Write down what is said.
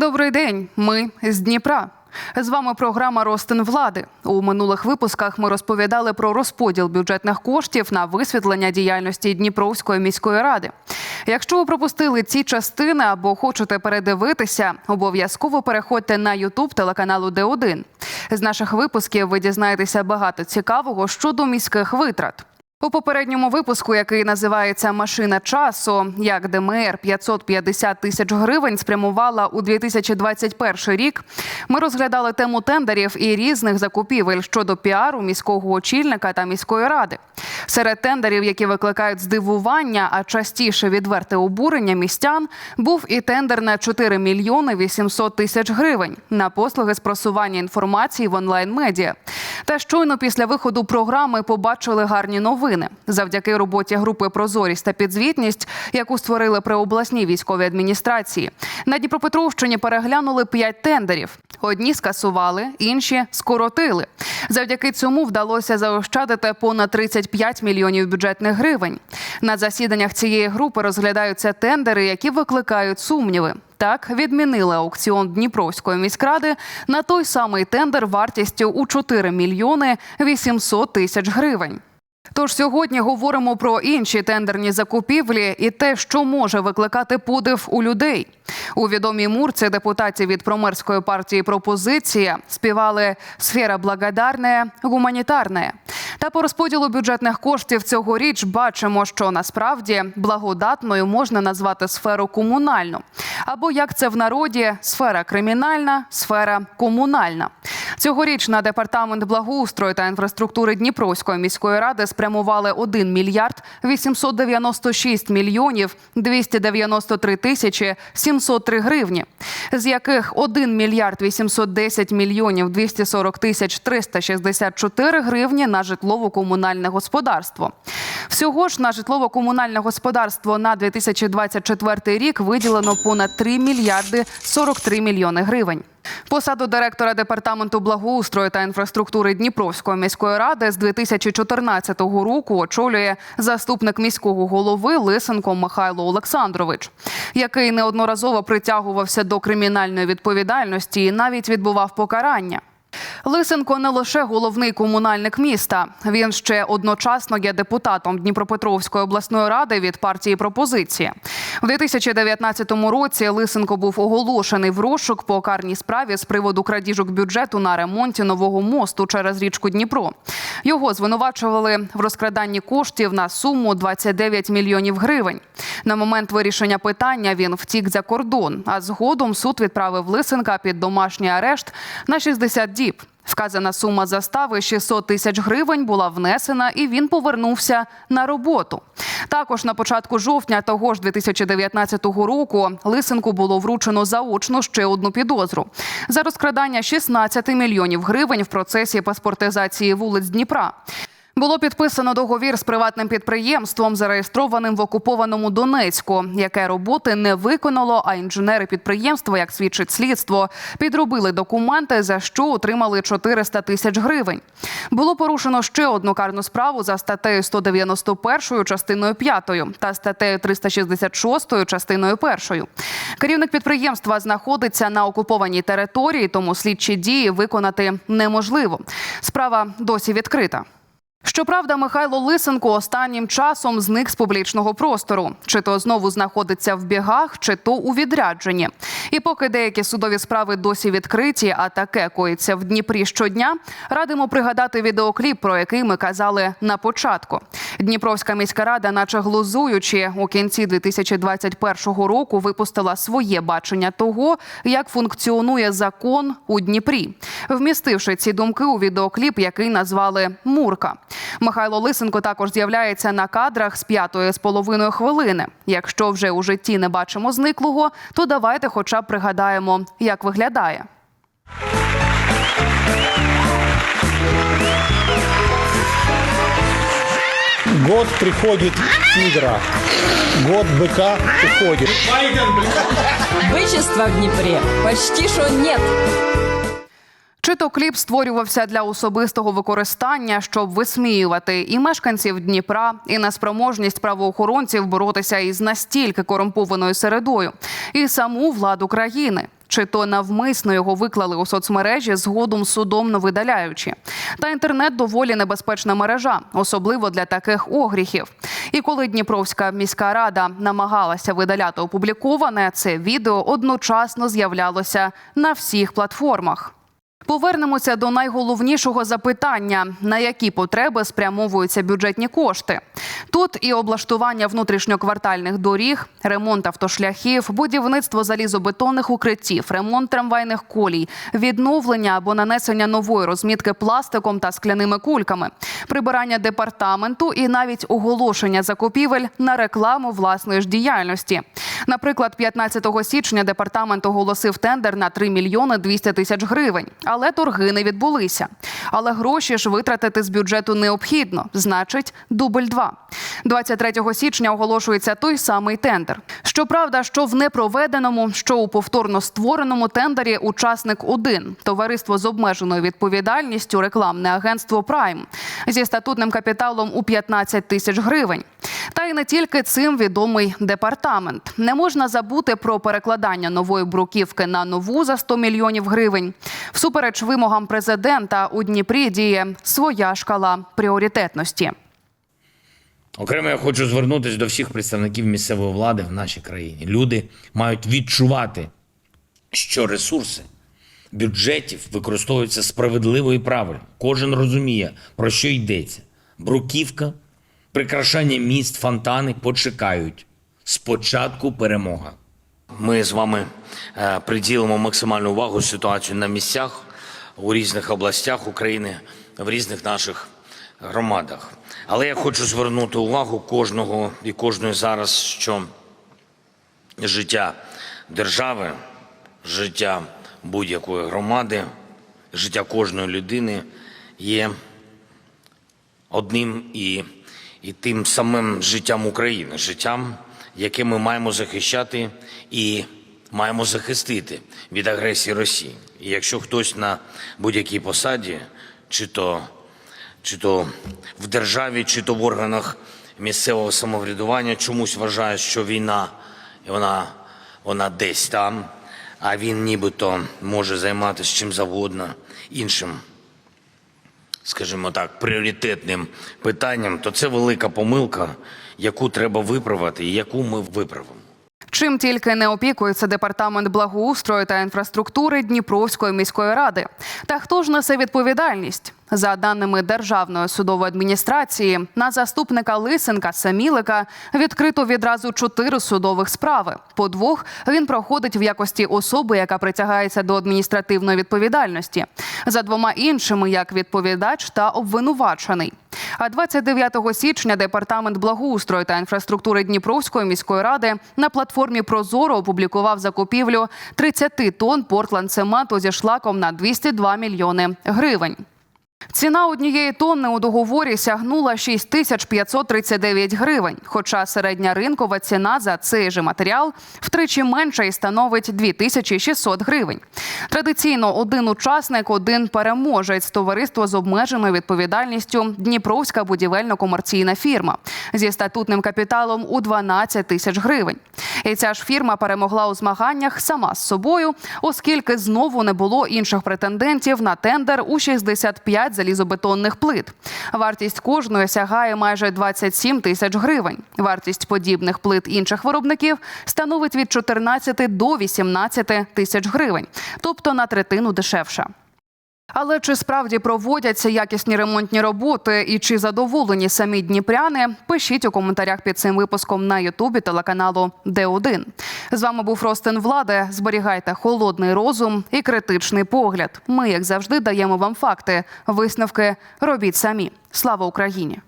Добрий день. Ми з Дніпра. З вами програма Ростин влади. У минулих випусках ми розповідали про розподіл бюджетних коштів на висвітлення діяльності Дніпровської міської ради. Якщо ви пропустили ці частини або хочете передивитися, обов'язково переходьте на Ютуб телеканалу Д1. З наших випусків ви дізнаєтеся багато цікавого щодо міських витрат. У попередньому випуску, який називається Машина часу, як ДМР 550 тисяч гривень спрямувала у 2021 рік. Ми розглядали тему тендерів і різних закупівель щодо піару міського очільника та міської ради. Серед тендерів, які викликають здивування, а частіше відверте обурення містян, був і тендер на 4 мільйони 800 тисяч гривень на послуги з просування інформації в онлайн медіа. Та щойно після виходу програми побачили гарні новини. Завдяки роботі групи Прозорість та підзвітність, яку створили при обласній військовій адміністрації. На Дніпропетровщині переглянули п'ять тендерів. Одні скасували, інші скоротили. Завдяки цьому вдалося заощадити понад 35 мільйонів бюджетних гривень. На засіданнях цієї групи розглядаються тендери, які викликають сумніви. Так відмінили аукціон Дніпровської міськради на той самий тендер вартістю у 4 мільйони 800 тисяч гривень. Тож сьогодні говоримо про інші тендерні закупівлі і те, що може викликати подив у людей. У відомій мурці депутатів від промерської партії пропозиція співали сфера благодарне, гуманітарне. Та по розподілу бюджетних коштів цьогоріч бачимо, що насправді благодатною можна назвати сферу комунальну. Або як це в народі сфера кримінальна, сфера комунальна. Цьогоріч на департамент благоустрою та інфраструктури Дніпровської міської ради спрямували 1 мільярд 896 мільйонів 293 тисячі 703 гривні, з яких 1 мільярд 810 мільйонів 240 тисяч 364 гривні на житлово-комунальне господарство. Всього ж на житлово-комунальне господарство на 2024 рік виділено понад 3 мільярди 43 мільйони гривень. Посаду директора департаменту благоустрою та інфраструктури Дніпровської міської ради з 2014 року очолює заступник міського голови Лисенко Михайло Олександрович, який неодноразово притягувався до кримінальної відповідальності і навіть відбував покарання. Лисенко не лише головний комунальник міста. Він ще одночасно є депутатом Дніпропетровської обласної ради від партії пропозиція. В 2019 році Лисенко був оголошений в розшук по карній справі з приводу крадіжок бюджету на ремонті нового мосту через річку Дніпро. Його звинувачували в розкраданні коштів на суму 29 мільйонів гривень. На момент вирішення питання він втік за кордон, а згодом суд відправив Лисенка під домашній арешт на 60 діб. Вказана сума застави 600 тисяч гривень була внесена, і він повернувся на роботу. Також на початку жовтня того ж 2019 року Лисенку було вручено заочно ще одну підозру за розкрадання 16 мільйонів гривень в процесі паспортизації вулиць Дніпра. Було підписано договір з приватним підприємством, зареєстрованим в окупованому Донецьку, яке роботи не виконало. А інженери підприємства, як свідчить слідство, підробили документи, за що отримали 400 тисяч гривень. Було порушено ще одну карну справу за статтею 191 частиною 5 та статтею 366 частиною 1. Керівник підприємства знаходиться на окупованій території, тому слідчі дії виконати неможливо. Справа досі відкрита. Щоправда, Михайло Лисенко останнім часом зник з публічного простору. Чи то знову знаходиться в бігах, чи то у відрядженні. І поки деякі судові справи досі відкриті, а таке коїться в Дніпрі щодня, радимо пригадати відеокліп, про який ми казали на початку. Дніпровська міська рада, наче глузуючи, у кінці 2021 року випустила своє бачення того, як функціонує закон у Дніпрі, вмістивши ці думки у відеокліп, який назвали Мурка. Михайло Лисенко також з'являється на кадрах з п'ятої з половиною хвилини. Якщо вже у житті не бачимо зниклого, то давайте, хоча б пригадаємо, як виглядає. Год приходит тигра, год быка уходит. Бычества в Дніпрі почти що нет. Чи то кліп створювався для особистого використання, щоб висміювати і мешканців Дніпра, і неспроможність правоохоронців боротися із настільки корумпованою середою, і саму владу країни. чи то навмисно його виклали у соцмережі, згодом судомно видаляючи. Та інтернет доволі небезпечна мережа, особливо для таких огріхів. І коли Дніпровська міська рада намагалася видаляти опубліковане, це відео одночасно з'являлося на всіх платформах. Повернемося до найголовнішого запитання: на які потреби спрямовуються бюджетні кошти. Тут і облаштування внутрішньоквартальних доріг, ремонт автошляхів, будівництво залізобетонних укриттів, ремонт трамвайних колій, відновлення або нанесення нової розмітки пластиком та скляними кульками, прибирання департаменту і навіть оголошення закупівель на рекламу власної ж діяльності. Наприклад, 15 січня департамент оголосив тендер на 3 мільйони 200 тисяч гривень, але торги не відбулися. Але гроші ж витратити з бюджету необхідно, значить, дубль 2. 23 січня оголошується той самий тендер. Щоправда, що в непроведеному, що у повторно створеному тендері учасник один товариство з обмеженою відповідальністю, рекламне агентство Прайм зі статутним капіталом у 15 тисяч гривень. Та й не тільки цим відомий департамент. Не можна забути про перекладання нової бруківки на нову за 100 мільйонів гривень. Всупереч вимогам президента у Дніпрі діє своя шкала пріоритетності. Окремо я хочу звернутися до всіх представників місцевої влади в нашій країні. Люди мають відчувати, що ресурси бюджетів використовуються справедливо і правильно. Кожен розуміє, про що йдеться. Бруківка, прикрашання міст, фонтани почекають. Спочатку перемога. Ми з вами е, приділимо максимальну увагу ситуацію на місцях у різних областях України, в різних наших громадах. Але я хочу звернути увагу кожного і кожної зараз, що життя держави, життя будь-якої громади, життя кожної людини є одним і, і тим самим життям України, життям, яке ми маємо захищати і маємо захистити від агресії Росії. І якщо хтось на будь-якій посаді, чи то, чи то в державі, чи то в органах місцевого самоврядування чомусь вважає, що війна вона, вона десь там, а він нібито може займатися чим завгодно іншим скажімо так, пріоритетним питанням, то це велика помилка, яку треба виправити і яку ми виправимо. Чим тільки не опікується департамент благоустрою та інфраструктури Дніпровської міської ради. Та хто ж несе відповідальність? За даними Державної судової адміністрації, на заступника Лисенка Самілика відкрито відразу чотири судових справи. По двох він проходить в якості особи, яка притягається до адміністративної відповідальності. За двома іншими як відповідач та обвинувачений. А 29 січня департамент благоустрою та інфраструктури Дніпровської міської ради на платформі Прозоро опублікував закупівлю 30 тонн портланд-цементу зі шлаком на 202 мільйони гривень. Ціна однієї тонни у договорі сягнула 6539 гривень, хоча середня ринкова ціна за цей же матеріал втричі менша і становить 2600 гривень. Традиційно один учасник, один переможець товариство з обмеженою відповідальністю Дніпровська будівельно-комерційна фірма зі статутним капіталом у 12 тисяч гривень. І ця ж фірма перемогла у змаганнях сама з собою, оскільки знову не було інших претендентів на тендер у 65 залізобетонних плит. Вартість кожної сягає майже 27 тисяч гривень. Вартість подібних плит інших виробників становить від 14 до 18 тисяч гривень, тобто на третину дешевша. Але чи справді проводяться якісні ремонтні роботи і чи задоволені самі дніпряни? Пишіть у коментарях під цим випуском на Ютубі телеканалу Д1. З вами був Ростин Влади. Зберігайте холодний розум і критичний погляд. Ми, як завжди, даємо вам факти. Висновки робіть самі. Слава Україні!